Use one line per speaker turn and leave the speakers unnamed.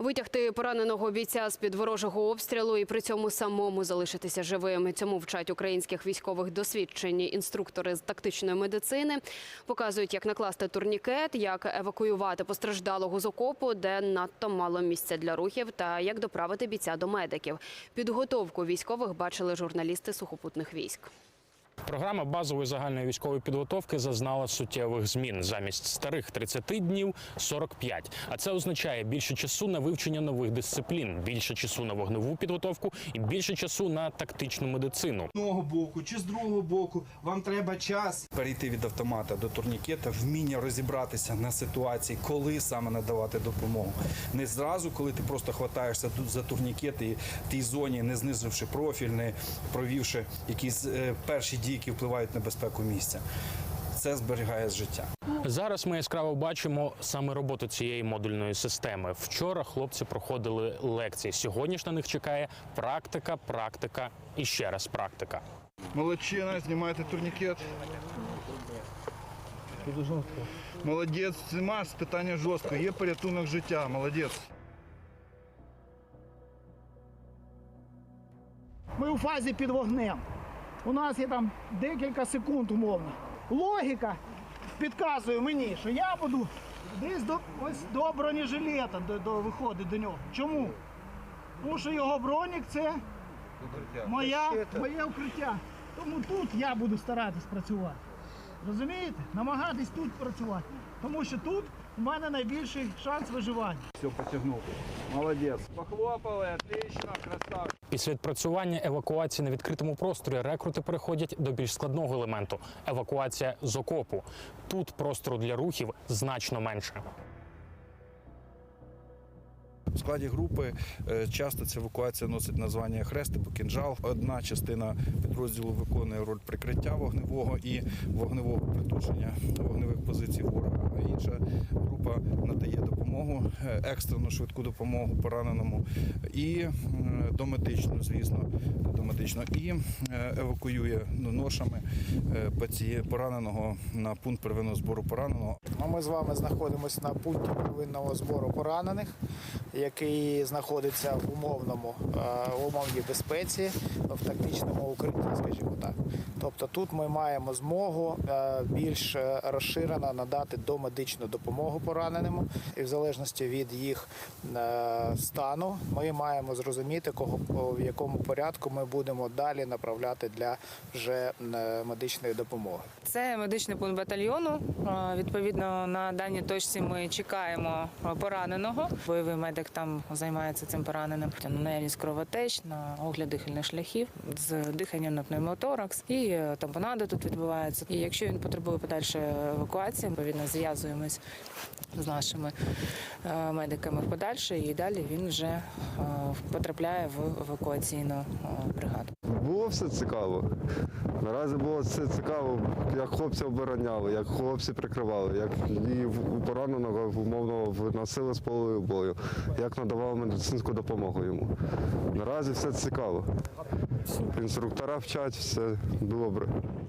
Витягти пораненого бійця з під ворожого обстрілу і при цьому самому залишитися живим. Цьому вчать українських військових досвідчені інструктори з тактичної медицини. Показують, як накласти турнікет, як евакуювати постраждалого з окопу, де надто мало місця для рухів, та як доправити бійця до медиків. Підготовку військових бачили журналісти сухопутних військ.
Програма базової загальної військової підготовки зазнала суттєвих змін. Замість старих 30 днів 45. А це означає більше часу на вивчення нових дисциплін, більше часу на вогневу підготовку і більше часу на тактичну медицину.
З одного боку чи з другого боку вам треба час перейти від автомата до турнікета, вміння розібратися на ситуації, коли саме надавати допомогу. Не зразу, коли ти просто хватаєшся тут за турнікет і в тій зоні, не знизивши профіль, не провівши якісь е, перші дії, які впливають на безпеку місця. Це зберігає життя.
Зараз ми яскраво бачимо саме роботу цієї модульної системи. Вчора хлопці проходили лекції. Сьогодні ж на них чекає практика, практика і ще раз практика.
Молодчина, знімайте турнікет. Молодець, Маш, питання жорстко. Є порятунок життя, молодець.
Ми у фазі під вогнем. У нас є там декілька секунд умовно. Логіка підказує мені, що я буду десь до, ось до бронежилета до, до, виходить до нього. Чому? Тому що його бронік це моя, моє укриття. Тому тут я буду старатись працювати. Розумієте? Намагатись тут працювати. Тому що тут в мене найбільший шанс виживання.
Все, потягнув. Молодець. Похлопали, отлично, красавчик.
Після відпрацювання евакуації на відкритому просторі рекрути переходять до більш складного елементу евакуація з окопу. Тут простору для рухів значно менше.
В складі групи е, часто ця евакуація носить названня хрест або кінжал. Одна частина підрозділу виконує роль прикриття вогневого і вогневого притушення вогневих позицій ворога. А інша група надає допомогу, е, екстрену швидку допомогу пораненому і домедичну, звісно, домедичну, і е, евакуює ну, ношами пораненого на пункт первинного збору пораненого.
Ну, Ми з вами знаходимося на пункті первинного збору поранених, який знаходиться в умовному е, умовній безпеці, в тактичному укритті, скажімо так. Тобто тут ми маємо змогу е, більш е, розширено надати домедичну допомогу пораненому, і в залежності від їх е, стану, ми маємо зрозуміти, кого в якому порядку ми будемо далі направляти для вже медичної допомоги.
Це медичний пункт батальйону. Відповідно, на даній точці ми чекаємо пораненого. Бойовий медик там займається цим пораненим. На наявність кровотеч, на огляд дихальних шляхів з диханням на пневмоторакс і е, тампонада тут відбувається. І якщо він потребує подальшої евакуації, відповідно зв'язуємось з нашими е, медиками подальше, і далі він вже е, потрапляє в евакуаційну бригаду.
Було все цікаво. Наразі було все цікаво, як хлопці обороняли, як хлопці прикривали, як і пораненого умовно вносили з полою бою, як надавали медицинську допомогу йому. Наразі все цікаво. Інструктора вчать, все dobro.